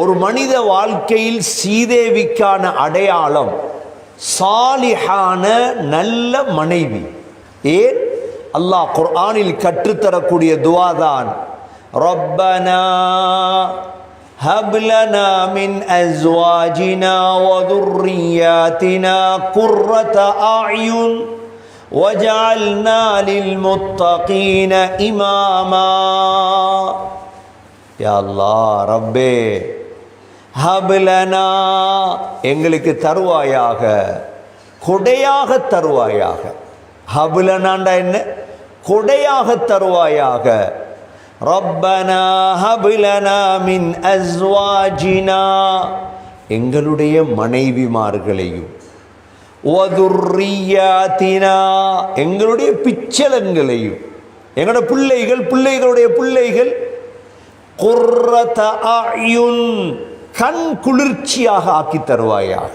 ஒரு மனித வாழ்க்கையில் சீதேவிக்கான அடையாளம் சாலிஹான நல்ல மனைவி ஏன் அல்லாஹ் குர்ஆனில் கற்றுத்தரக்கூடிய துவாதான் ரப்பனா هب لنا من أزواجنا وذرياتنا قرة أعين وجعلنا للمتقين إماما யா அல்லாஹ் ரப்பே ஹபிலனா எங்களுக்கு தருவாயாக கொடையாக தருவாயாக. ஹபிலனாண்டா என்ன? கொடையாக தருவாயாக. ரப்பனா ஹபிலனா மின் அஸ்வாஜினா. எங்களுடைய மனைவிமார்களையும். ஒதுர்ரியாத்தினா எங்களுடைய பிச்சலங்களையும் எங்களோட பிள்ளைகள் பிள்ளைகளுடைய பிள்ளைகள். குர்ரத ஆயுன் கண் குளிர்ச்சியாக ஆக்கி தருவாயாக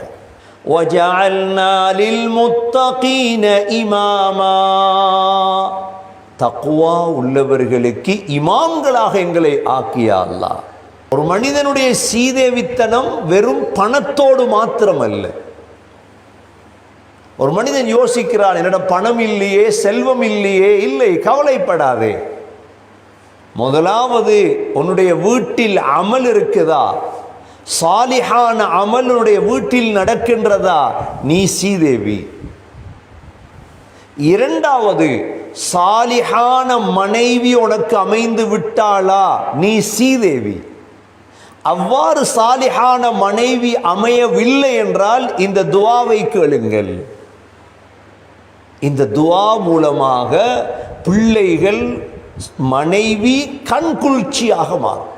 وجعلنا للمتقين இமாமா தக்குவா உள்ளவர்களுக்கு இமாம்களாக எங்களை ஆக்கியா அல்லாஹ் ஒரு மனிதனுடைய சீதேவித்தனம் வெறும் பணத்தோடு மாத்திரமல்ல ஒரு மனிதன் யோசிக்கிறான் என்னிடம் பணம் இல்லையே செல்வம் இல்லையே இல்லை கவலைப்படாதே முதலாவது உன்னுடைய வீட்டில் அமல் இருக்குதா சாலிஹான அமலுடைய வீட்டில் நடக்கின்றதா? நீ சீதேவி இரண்டாவது சாலிஹான மனைவி உனக்கு அமைந்து விட்டாளா? நீ சீதேவி அவ்வாறு சாலிஹான மனைவி அமையவில்லை என்றால் இந்த துவாவை கேளுங்கள். இந்த துவா மூலமாக பிள்ளைகள் மனைவி கண்குளிர்ச்சியாக மாறும்.